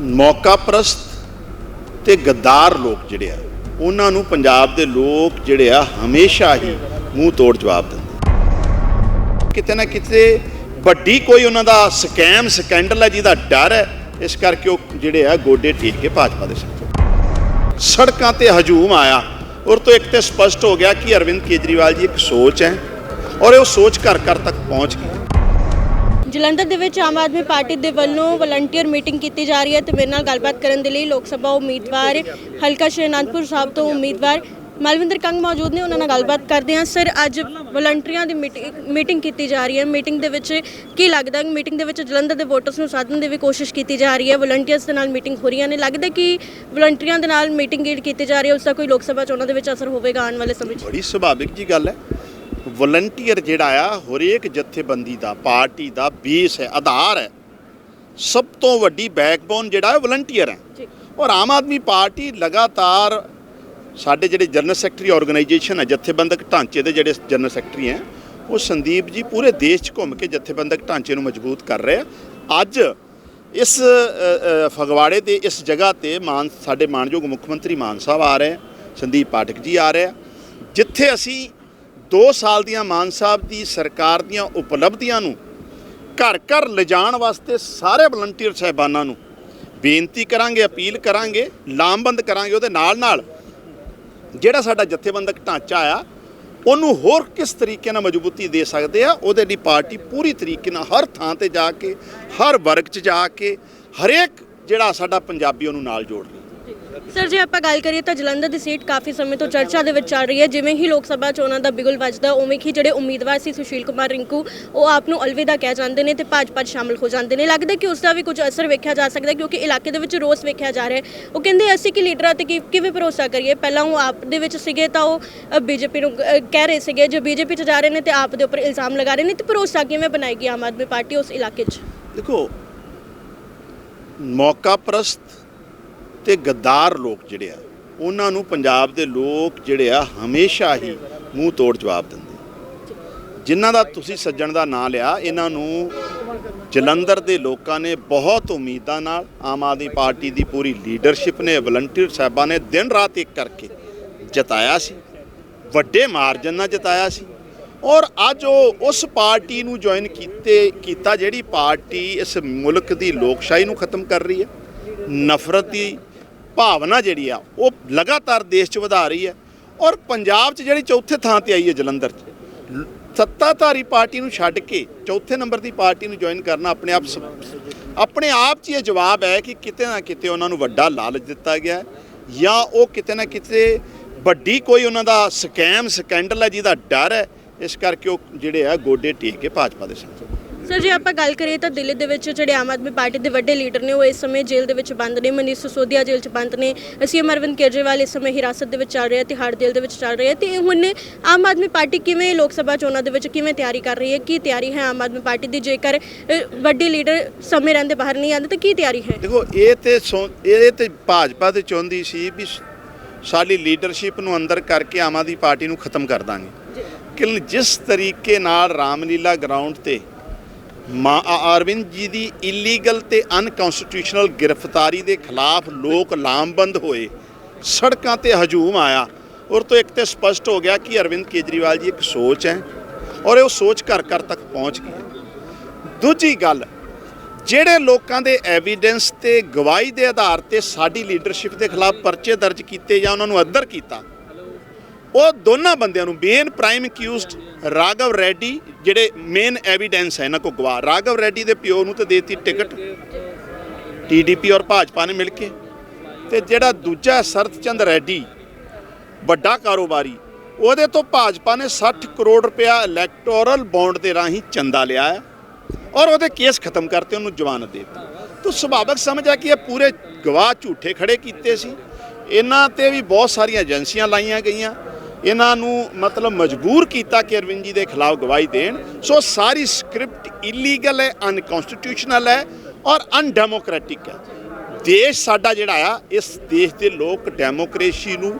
ਮੌਕਾ ਪ੍ਰਸਤ ਤੇ ਗੱਦਾਰ ਲੋਕ ਜਿਹੜੇ ਆ, ਉਹਨਾਂ ਨੂੰ ਪੰਜਾਬ ਦੇ ਲੋਕ ਜਿਹੜੇ ਆ, ਹਮੇਸ਼ਾ ਹੀ ਮੂੰਹ ਤੋੜ ਜਵਾਬ ਦਿੰਦੇ ਕਿਤੇ ਨਾ ਕਿਤੇ ਵੱਡੀ ਕੋਈ ਉਹਨਾਂ ਦਾ ਸਕੈਮ, ਸਕੈਂਡਲ ਹੈ, ਜਿਹਦਾ ਡਰ ਹੈ, ਇਸ ਕਰਕੇ ਉਹ ਜਿਹੜੇ ਆ, ਗੋਡੇ ਟੇਕ ਕੇ ਭਾਜਪਾ ਦੇ ਸਿਰ ਸੜਕਾਂ ਤੇ ਹਜੂਮ ਆਇਆ। ਔਰ ਤੋਂ ਇੱਕ ਤੇ ਸਪਸ਼ਟ ਹੋ ਗਿਆ ਕਿ ਅਰਵਿੰਦ ਕੇਜਰੀਵਾਲ ਜੀ ਇੱਕ ਸੋਚ ਹੈ, ਔਰ ਇਹ ਉਹ ਸੋਚ ਘਰ ਘਰ ਤੱਕ ਪਹੁੰਚ ਗਈ। ਜਲੰਧਰ ਦੇ ਵਿੱਚ ਆਮ ਆਦਮੀ ਪਾਰਟੀ ਦੇ ਵੱਲੋਂ ਵਲੰਟੀਅਰ ਮੀਟਿੰਗ ਕੀਤੀ ਜਾ ਰਹੀ ਹੈ ਤੇ ਮੇਰੇ ਨਾਲ ਗੱਲਬਾਤ ਕਰਨ ਦੇ ਲਈ ਲੋਕ ਸਭਾ ਉਮੀਦਵਾਰ ਹਲਕਾ ਸ਼੍ਰੀ ਅਨੰਦਪੁਰ ਸਾਹਿਬ ਤੋਂ ਉਮੀਦਵਾਰ ਮਲਵਿੰਦਰ ਕੰਗ ਮੌਜੂਦ ਨੇ, ਉਹਨਾਂ ਨਾਲ ਗੱਲਬਾਤ ਕਰਦੇ ਹਾਂ। ਸਰ, ਅੱਜ ਵਲੰਟੀਅਰਾਂ ਦੀ ਮੀਟਿੰਗ ਕੀਤੀ ਜਾ ਰਹੀ ਹੈ। ਮੀਟਿੰਗ ਦੇ ਵਿੱਚ ਕੀ ਲੱਗਦਾ ਕਿ ਮੀਟਿੰਗ ਦੇ ਵਿੱਚ ਜਲੰਧਰ ਦੇ ਵੋਟਰਸ ਨੂੰ ਸਾਧਨ ਦੀ ਵੀ ਕੋਸ਼ਿਸ਼ ਕੀਤੀ ਜਾ ਰਹੀ ਹੈ। ਵਲੰਟੀਅਰਸ ਦੇ ਨਾਲ ਮੀਟਿੰਗ ਹੋ ਰਹੀਆਂ ਨੇ ਲੱਗਦਾ ਕਿ ਵਲੰਟੀਅਰਾਂ ਦੇ ਨਾਲ ਮੀਟਿੰਗ ਜਿਹੜੀ ਕੀਤੀ ਜਾ ਰਹੀ ਹੈ, ਉਸ ਦਾ ਕੋਈ ਲੋਕ ਸਭਾ ਚੋਣਾਂ ਦੇ ਵਿੱਚ ਅਸਰ ਹੋਵੇਗਾ ਆਉਣ ਵਾਲੇ ਸਮੇਂ 'ਚ? ਬੜੀ ਸੁਭਾਵਿਕ ਜੀ ਗੱਲ ਹੈ। ਵਲੰਟੀਅਰ ਜਿਹੜਾ ਆ ਹਰੇਕ ਜਥੇਬੰਦੀ ਦਾ ਪਾਰਟੀ ਦਾ ਬੇਸ ਹੈ ਆਧਾਰ ਹੈ। ਸਭ ਤੋਂ ਵੱਡੀ ਬੈਕਬੋਨ ਜਿਹੜਾ ਹੈ ਵਲੰਟੀਅਰ ਹੈ। ਔਰ ਆਮ ਆਦਮੀ ਪਾਰਟੀ ਲਗਾਤਾਰ ਸਾਡੇ ਜਿਹੜੇ ਜਨਰਲ ਸੈਕਟਰੀ ਆਰਗੇਨਾਈਜੇਸ਼ਨ ਹੈ ਜਥੇਬੰਦਕ ਢਾਂਚੇ ਦੇ ਜਿਹੜੇ ਜਨਰਲ ਸੈਕਟਰੀ ਹੈ ਉਹ ਸੰਦੀਪ ਜੀ ਪੂਰੇ ਦੇਸ਼ 'ਚ ਘੁੰਮ ਕੇ ਜਥੇਬੰਦਕ ਢਾਂਚੇ ਨੂੰ ਮਜ਼ਬੂਤ ਕਰ ਰਹੇ ਆ ਅੱਜ ਇਸ ਫਗਵਾੜੇ ਦੇ ਇਸ ਜਗ੍ਹਾ ਤੇ ਮਾਨ ਸਾਡੇ ਮਾਨਯੋਗ ਮੁੱਖ ਮੰਤਰੀ ਮਾਨ ਸਾਹਿਬ ਆ ਰਹੇ ਸੰਦੀਪ ਪਾਠਕ ਜੀ ਆ ਰਹੇ ਜਿੱਥੇ ਅਸੀਂ 2 ਸਾਲ ਦੀਆਂ ਮਾਨ ਸਾਹਿਬ ਦੀ ਸਰਕਾਰ ਦੀਆਂ ਉਪਲਬਧੀਆਂ ਨੂੰ ਘਰ ਘਰ ਲਿਜਾਣ ਵਾਸਤੇ ਸਾਰੇ ਵਲੰਟੀਅਰ ਸਹਿਬਾਨਾਂ ਨੂੰ ਬੇਨਤੀ ਕਰਾਂਗੇ, ਅਪੀਲ ਕਰਾਂਗੇ, ਲਾਮਬੰਦ ਕਰਾਂਗੇ ਉਹਦੇ ਨਾਲ ਨਾਲ ਜਿਹੜਾ ਸਾਡਾ ਜਥੇਬੰਦਕ ਢਾਂਚਾ ਆ, ਉਹਨੂੰ ਹੋਰ ਕਿਸ ਤਰੀਕੇ ਨਾਲ ਮਜ਼ਬੂਤੀ ਦੇ ਸਕਦੇ ਆ, ਉਹਦੇ ਲਈ ਪਾਰਟੀ ਪੂਰੀ ਤਰੀਕੇ ਨਾਲ ਹਰ ਥਾਂ ਤੇ ਜਾ ਕੇ, ਹਰ ਵਰਗ 'ਚ ਜਾ ਕੇ ਹਰੇਕ ਜਿਹੜਾ ਸਾਡਾ ਪੰਜਾਬੀ ਉਹਨੂੰ ਨਾਲ ਜੋੜ ਲਈ ਸਰ ਜੇ ਆਪਾਂ ਗੱਲ ਕਰੀਏ ਤਾਂ ਜਲੰਧਰ ਦੀ ਸੀਟ ਕਾਫੀ ਸਮੇਂ ਤੋਂ ਚਰਚਾ ਦੇ ਵਿੱਚ ਚੱਲ ਰਹੀ ਹੈ। ਜਿਵੇਂ ਹੀ ਲੋਕ ਸਭਾ ਚੋਣਾਂ ਦਾ ਬਿਗੁਲ ਵੱਜਦਾ ਉਵੇਂ ਹੀ ਜਿਹੜੇ ਉਮੀਦਵਾਰ ਸੀ ਸੁਸ਼ੀਲ ਕੁਮਾਰ ਰਿੰਕੂ ਉਹ ਆਪ ਨੂੰ ਅਲਵਿਦਾ ਕਹਿ ਜਾਂਦੇ ਨੇ ਤੇ ਭਾਜਪਾ 'ਚ ਸ਼ਾਮਲ ਹੋ ਜਾਂਦੇ ਨੇ। ਲੱਗਦਾ ਕਿ ਉਸ ਦਾ ਵੀ ਕੁਝ ਅਸਰ ਵੇਖਿਆ ਜਾ ਸਕਦਾ ਕਿਉਂਕਿ ਇਲਾਕੇ ਦੇ ਵਿੱਚ ਰੋਸ ਵੇਖਿਆ ਜਾ ਰਿਹਾ ਹੈ। ਉਹ ਕਹਿੰਦੇ ਅਸੀਂ ਕਿ ਲੀਡਰਾਂ ਤੇ ਕੀ- ਕਿਵੇਂ ਭਰੋਸਾ ਕਰੀਏ? ਪਹਿਲਾਂ ਉਹ ਆਪ ਦੇ ਵਿੱਚ ਸੀਗੇ ਤਾਂ ਉਹ ਬੀਜੇਪੀ ਨੂੰ ਅ, ਕਹਿ ਰਹੇ ਸੀਗੇ ਜੇ ਬੀਜੇਪੀ 'ਚ ਜਾ ਰਹੇ ਨੇ ਤੇ ਆਪ ਦੇ ਉੱਪਰ ਇਲਜ਼ਾਮ ਲਗਾ ਰਹੇ ਨੇ ਤੇ ਭਰੋਸਾ ਕਿਵੇਂ ਬਣਾਏਗੀ ਆਮ ਆਦਮੀ ਪਾਰਟੀ ਉਸ ਇਲਾਕੇ 'ਚ? ਦੇਖੋ ਮੌਕਾ ਪ੍ਰਸਤ ਤੇ ਗੱਦਾਰ ਲੋਕ ਜਿਹੜੇ ਆ, ਉਹਨਾਂ ਨੂੰ ਪੰਜਾਬ ਦੇ ਲੋਕ ਜਿਹੜੇ ਆ ਹਮੇਸ਼ਾ ਹੀ ਮੂੰਹ ਤੋੜ ਜਵਾਬ ਦਿੰਦੇ ਜਿਨ੍ਹਾਂ ਦਾ ਤੁਸੀਂ ਸੱਜਣ ਦਾ ਨਾਂ ਲਿਆ, ਇਹਨਾਂ ਨੂੰ ਜਲੰਧਰ ਦੇ ਲੋਕਾਂ ਨੇ ਬਹੁਤ ਉਮੀਦਾਂ ਨਾਲ ਆਮ ਆਦਮੀ ਪਾਰਟੀ ਦੀ ਪੂਰੀ ਲੀਡਰਸ਼ਿਪ ਨੇ, ਵਲੰਟੀਅਰ ਸਾਹਿਬਾਂ ਨੇ ਦਿਨ ਰਾਤ ਇੱਕ ਕਰਕੇ ਜਿਤਾਇਆ ਸੀ। ਵੱਡੇ ਮਾਰਜਨ ਨਾਲ ਜਿਤਾਇਆ ਸੀ। ਔਰ ਅੱਜ ਉਹ ਉਸ ਪਾਰਟੀ ਨੂੰ ਜੁਆਇਨ ਕੀਤੇ, ਕੀਤਾ ਜਿਹੜੀ ਪਾਰਟੀ ਇਸ ਮੁਲਕ ਦੀ ਲੋਕਸ਼ਾਹੀ ਨੂੰ ਖਤਮ ਕਰ ਰਹੀ ਹੈ। ਨਫ਼ਰਤ ਦੀ ਭਾਵਨਾ ਜਿਹੜੀ ਆ, ਉਹ ਲਗਾਤਾਰ ਦੇਸ਼ 'ਚ ਵਧਾ ਰਹੀ ਹੈ ਔਰ ਪੰਜਾਬ 'ਚ ਜਿਹੜੀ ਚੌਥੇ ਥਾਂ ਤੇ ਆਈ ਹੈ ਜਲੰਧਰ 'ਚ। ਸੱਤਾਧਾਰੀ ਪਾਰਟੀ ਨੂੰ ਛੱਡ ਕੇ ਚੌਥੇ ਨੰਬਰ ਦੀ ਪਾਰਟੀ ਨੂੰ ਜੁਆਇਨ ਕਰਨਾ ਆਪਣੇ ਆਪ ਆਪਣੇ ਆਪ 'ਚ ਇਹ ਜਵਾਬ ਹੈ ਕਿ ਕਿਤੇ ਨਾ ਕਿਤੇ ਉਹਨਾਂ ਨੂੰ ਵੱਡਾ ਲਾਲਚ ਦਿੱਤਾ ਗਿਆ ਜਾਂ ਉਹ ਕਿਤੇ ਨਾ ਕਿਤੇ ਵੱਡੀ ਕੋਈ ਉਹਨਾਂ ਦਾ ਸਕੈਮ ਸਕੈਂਡਲ ਹੈ ਜਿਹਦਾ ਡਰ ਹੈ, ਇਸ ਕਰਕੇ ਉਹ ਜਿਹੜੇ ਆ ਗੋਡੇ ਟੇਕ ਕੇ ਭਾਜਪਾ ਦੇ ਸਿਰ ਸਰ ਜੇ ਆਪਾਂ ਗੱਲ ਕਰੀਏ ਤਾਂ ਦਿੱਲੀ ਦੇ ਵਿੱਚ ਜਿਹੜੇ ਆਮ ਆਦਮੀ ਪਾਰਟੀ ਦੇ ਵੱਡੇ ਲੀਡਰ ਨੇ ਉਹ ਇਸ ਸਮੇਂ ਜੇਲ੍ਹ ਦੇ ਵਿੱਚ ਬੰਦ ਨੇ ਮਨੀਸ਼ ਸਿਸੋਦੀਆ ਜੇਲ੍ਹ 'ਚ ਬੰਦ ਨੇ ਸੀਐਮ ਅਰਵਿੰਦ ਕੇਜਰੀਵਾਲ ਇਸ ਸਮੇਂ ਹਿਰਾਸਤ ਦੇ ਵਿੱਚ ਚੱਲ ਰਹੇ ਤੇ ਹੜ ਜੇਲ੍ਹ ਦੇ ਵਿੱਚ ਚੱਲ ਰਹੇ ਤੇ ਹੁਣ ਆਮ ਆਦਮੀ ਪਾਰਟੀ ਕਿਵੇਂ ਲੋਕ ਸਭਾ ਚੋਣਾਂ ਦੇ ਵਿੱਚ ਕਿਵੇਂ ਤਿਆਰੀ ਕਰ ਰਹੀ ਹੈ? ਕੀ ਤਿਆਰੀ ਹੈ ਆਮ ਆਦਮੀ ਪਾਰਟੀ ਦੀ? ਜੇਕਰ ਵੱਡੇ ਲੀਡਰ ਸਮੇਂ ਰਹਿੰਦੇ ਬਾਹਰ ਨਹੀਂ ਆਉਂਦੇ ਤਾਂ ਕੀ ਤਿਆਰੀ ਹੈ? ਦੇਖੋ ਇਹ ਤੇ ਇਹ ਤੇ ਭਾਜਪਾ ਤੇ ਚਾਹੁੰਦੀ ਸੀ ਵੀ ਸਾਡੀ ਲੀਡਰਸ਼ਿਪ ਨੂੰ ਅੰਦਰ ਕਰਕੇ ਆਮ ਆਦਮੀ ਪਾਰਟੀ ਨੂੰ ਖਤਮ ਕਰ ਦਾਂਗੇ। ਕਿ ਜਿਸ ਤਰੀਕੇ ਨਾਲ ਰਾਮਲੀਲਾ ਗਰਾਊਂਡ ਤੇ ਮਾ ਅਰਵਿੰਦ ਜੀ ਦੀ ਇਲੀਗਲ ਤੇ ਅਨਕਨਸਟੀਟਿਊਸ਼ਨਲ ਗ੍ਰਿਫਤਾਰੀ ਦੇ ਖਿਲਾਫ ਲੋਕ ਲਾਮਬੰਦ ਹੋਏ। ਸੜਕਾਂ ਤੇ ਹਜੂਮ ਆਇਆ। ਔਰ ਤੋਂ ਇੱਕ ਤੇ ਸਪਸ਼ਟ ਹੋ ਗਿਆ ਕਿ ਅਰਵਿੰਦ ਕੇਜਰੀਵਾਲ ਜੀ ਇੱਕ ਸੋਚ ਹੈ ਔਰ ਉਹ ਸੋਚ ਘਰ ਘਰ ਤੱਕ ਪਹੁੰਚ ਗਈ ਦੂਜੀ ਗੱਲ, ਜਿਹੜੇ ਲੋਕਾਂ ਦੇ ਐਵੀਡੈਂਸ ਤੇ ਗਵਾਹੀ ਦੇ ਆਧਾਰ ਤੇ ਸਾਡੀ ਲੀਡਰਸ਼ਿਪ ਦੇ ਖਿਲਾਫ ਪਰਚੇ ਦਰਜ ਕੀਤੇ ਜਾਂ ਉਹਨਾਂ ਨੂੰ ਅੱਦਰ ਕੀਤਾ ਉਹ ਦੋਨਾਂ ਬੰਦਿਆਂ ਨੂੰ main prime accused Raghav Reddy, ਜਿਹੜੇ ਮੇਨ ਐਵੀਡੈਂਸ ਹੈ ਇਹਨਾਂ ਕੋ ਗਵਾਹ। ਰਾਘਵ ਰੈਡੀ ਦੇ ਪਿਓ ਨੂੰ ਤੇ ਦੇਤੀ ਟਿਕਟ ਟੀਡੀਪੀ ਔਰ ਭਾਜਪਾ ਨੇ ਮਿਲ ਕੇ। ਤੇ ਜਿਹੜਾ ਦੂਜਾ ਸਰਤਚੰਦ ਰੈਡੀ, ਵੱਡਾ ਕਾਰੋਬਾਰੀ, ਉਹਦੇ ਤੋਂ ਭਾਜਪਾ ਨੇ 60 ਕਰੋੜ ਰੁਪਇਆ ਇਲੈਕਟੋਰਲ ਬੌਂਡ ਦੇ ਰਾਹੀਂ ਚੰਦਾ ਲਿਆ ਹੈ ਔਰ ਉਹਦੇ ਕੇਸ ਖਤਮ ਕਰਤੇ, ਉਹਨੂੰ ਜ਼ਮਾਨਤ ਦੇ ਦਿੱਤੀ। ਤੋ ਸੁਭਾਵਕ ਆ ਕਿ ਇਹ ਪੂਰੇ ਗਵਾਹ ਝੂਠੇ ਖੜੇ ਕੀਤੇ ਸੀ। ਇਹਨਾਂ ਤੇ ਵੀ ਬਹੁਤ ਸਾਰੀਆਂ ਏਜੰਸੀਆਂ ਲਾਈਆਂ ਗਈਆਂ। ਇਹਨਾਂ ਨੂੰ ਮਤਲਬ ਮਜਬੂਰ ਕੀਤਾ ਕਿ ਅਰਵਿੰਦ ਜੀ ਦੇ ਖਿਲਾਫ ਗਵਾਹੀ ਦੇਣ। ਸੋ ਸਾਰੀ ਸਕ੍ਰਿਪਟ ਇਲੀਗਲ ਹੈ ਅਨਕਨਸਟੀਟਿਊਸ਼ਨਲ ਹੈ ਔਰ ਅਨਡੈਮੋਕ੍ਰੈਟਿਕ ਹੈ। ਦੇਸ਼ ਸਾਡਾ ਜਿਹੜਾ ਆ, ਇਸ ਦੇਸ਼ ਦੇ ਲੋਕ ਡੈਮੋਕ੍ਰੇਸੀ ਨੂੰ,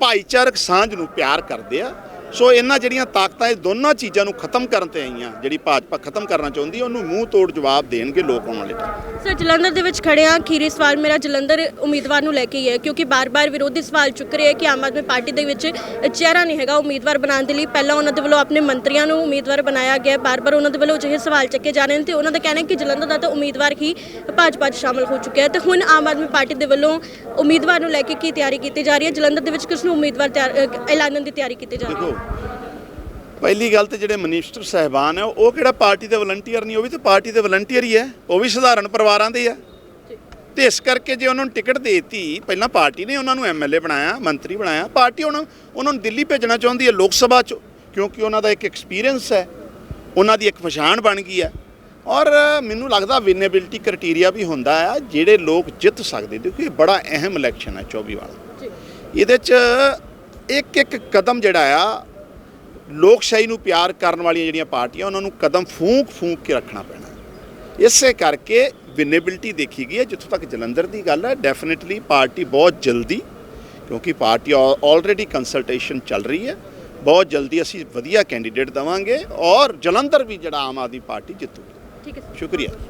ਭਾਈਚਾਰਕ ਸਾਂਝ ਨੂੰ ਪਿਆਰ ਕਰਦੇ ਆ। ਸੋ ਇਹਨਾਂ ਜਿਹੜੀਆਂ ਤਾਕਤਾਂ, ਇਹ ਦੋਨਾਂ ਚੀਜ਼ਾਂ ਨੂੰ ਖਤਮ ਕਰਨ ਤੇ ਆਈਆਂ। ਜਿਹੜੀ ਭਾਜਪਾ ਖਤਮ ਕਰਨਾ ਚਾਹੁੰਦੀ ਉਹਨੂੰ ਮੂੰਹ ਤੋੜ ਜਵਾਬ ਦੇਣਗੇ ਲੋਕ ਆਉਣ ਵਾਲੇ time ਸਰ, ਜਲੰਧਰ ਦੇ ਵਿੱਚ ਖੜੇ ਆ ਖੀਰੀ ਸਵਾਲ ਮੇਰਾ ਜਲੰਧਰ ਉਮੀਦਵਾਰ ਨੂੰ ਲੈ ਕੇ ਹੀ ਹੈ, ਕਿਉਂਕਿ ਬਾਰ-ਬਾਰ ਵਿਰੋਧੀ ਸਵਾਲ ਚੁੱਕ ਰਹੇ ਹੈ ਕਿ ਆਮ ਆਦਮੀ ਪਾਰਟੀ ਦੇ ਵਿੱਚ ਚਿਹਰਾ ਨਹੀਂ ਹੈਗਾ ਉਮੀਦਵਾਰ ਬਣਾਉਣ ਦੇ ਲਈ। ਪਹਿਲਾਂ ਉਹਨਾਂ ਦੇ ਵੱਲੋਂ ਆਪਣੇ ਮੰਤਰੀਆਂ ਨੂੰ ਉਮੀਦਵਾਰ ਬਣਾਇਆ ਗਿਆ ਬਾਰ-ਬਾਰ ਉਹਨਾਂ ਦੇ ਵੱਲੋਂ ਅਜਿਹੇ ਸਵਾਲ ਚੱਕੇ ਜਾ ਰਹੇ ਨੇ ਤੇ ਉਹਨਾਂ ਦਾ ਕਹਿਣਾ ਹੈ ਕਿ ਜਲੰਧਰ ਦਾ ਤਾਂ ਉਮੀਦਵਾਰ ਹੀ ਭਾਜਪਾ 'ਚ ਸ਼ਾਮਲ ਹੋ ਚੁੱਕਿਆ ਹੈ। ਤੇ ਹੁਣ ਆਮ ਆਦਮੀ ਪਾਰਟੀ ਦੇ ਵੱਲੋਂ ਉਮੀਦਵਾਰ ਨੂੰ ਲੈ ਕੇ ਕੀ ਤਿਆਰੀ ਕੀਤੀ ਜਾ ਰਹੀ ਹੈ? ਜਲੰਧਰ ਦੇ ਵਿੱਚ ਕਿਸ ਨੂੰ ਉਮੀਦਵਾਰ ਤਿਆਰ ਐਲਾਨਣ ਦੀ ਤਿਆਰੀ ਕੀਤੀ ਜਾ ਰਹੀ ਹੈ? ਪਹਿਲੀ ਗੱਲ ਤੇ ਜਿਹੜੇ ਮਨਿਸਟਰ ਸਹਿਬਾਨ ਹੈ ਉਹ ਕਿਹੜਾ ਪਾਰਟੀ ਦੇ ਵਲੰਟੀਅਰ ਨਹੀਂ ਉਹ ਵੀ ਤਾਂ ਪਾਰਟੀ ਦੇ ਵਲੰਟੀਅਰ ਹੀ ਹੈ ਉਹ ਵੀ ਸਧਾਰਨ ਪਰਿਵਾਰਾਂ ਦੇ ਆ। ਤੇ ਇਸ ਕਰਕੇ ਜੇ ਉਹਨਾਂ ਨੂੰ ਟਿਕਟ ਦੇਤੀ ਪਹਿਲਾਂ ਪਾਰਟੀ ਨੇ ਉਹਨਾਂ ਨੂੰ ਐਮਐਲਏ ਬਣਾਇਆ ਮੰਤਰੀ ਬਣਾਇਆ। ਪਾਰਟੀ ਉਹਨਾਂ ਉਹਨਾਂ ਨੂੰ ਦਿੱਲੀ ਭੇਜਣਾ ਚਾਹੁੰਦੀ ਹੈ ਲੋਕ ਸਭਾ ਚ ਕਿਉਂਕਿ ਉਹਨਾਂ ਦਾ ਇੱਕ ਐਕਸਪੀਰੀਅੰਸ ਹੈ ਉਹਨਾਂ ਦੀ ਇੱਕ ਪਛਾਣ ਬਣ ਗਈ ਹੈ। ਔਰ ਮੈਨੂੰ ਲੱਗਦਾ ਵਿਨੇਬਿਲਟੀ ਕ੍ਰਾਈਟੇਰੀਆ ਵੀ ਹੁੰਦਾ ਹੈ ਜਿਹੜੇ ਲੋਕ ਜਿੱਤ ਸਕਦੇ। ਦੇਖੋ ਇਹ ਬੜਾ ਅਹਿਮ ਇਲੈਕਸ਼ਨ ਹੈ 24 ਵਾਲਾ। ਜੀ। ਇਹਦੇ ਚ ਇੱਕ ਇੱਕ ਕਦਮ ਜਿਹੜਾ ਆ ਲੋਕਸ਼ਾਹੀ ਨੂੰ ਪਿਆਰ ਕਰਨ ਵਾਲੀਆਂ ਜਿਹੜੀਆਂ ਪਾਰਟੀਆਂ ਉਹਨਾਂ ਨੂੰ ਕਦਮ ਫੂਕ ਫੂਕ ਕੇ ਰੱਖਣਾ ਪੈਣਾ। ਇਸੇ ਕਰਕੇ ਵਿਨੇਬਿਲਟੀ ਦੇਖੀ ਗਈ ਹੈ ਜਿੱਥੋਂ ਤੱਕ ਜਲੰਧਰ ਦੀ ਗੱਲ ਹੈ ਡੈਫੀਨਿਟਲੀ ਪਾਰਟੀ ਬਹੁਤ ਜਲਦੀ ਕਿਉਂਕਿ ਪਾਰਟੀ ਆਲਰੇਡੀ ਕੰਸਲਟੇਸ਼ਨ ਚੱਲ ਰਹੀ ਹੈ ਬਹੁਤ ਜਲਦੀ ਅਸੀਂ ਵਧੀਆ ਕੈਂਡੀਡੇਟ ਦਵਾਂਗੇ ਔਰ ਜਲੰਧਰ ਵੀ ਜਿਹੜਾ ਆਮ ਆਦਮੀ ਪਾਰਟੀ ਜਿੱਤੂਗੀ। ਠੀਕ ਹੈ ਸ਼ੁਕਰੀਆ।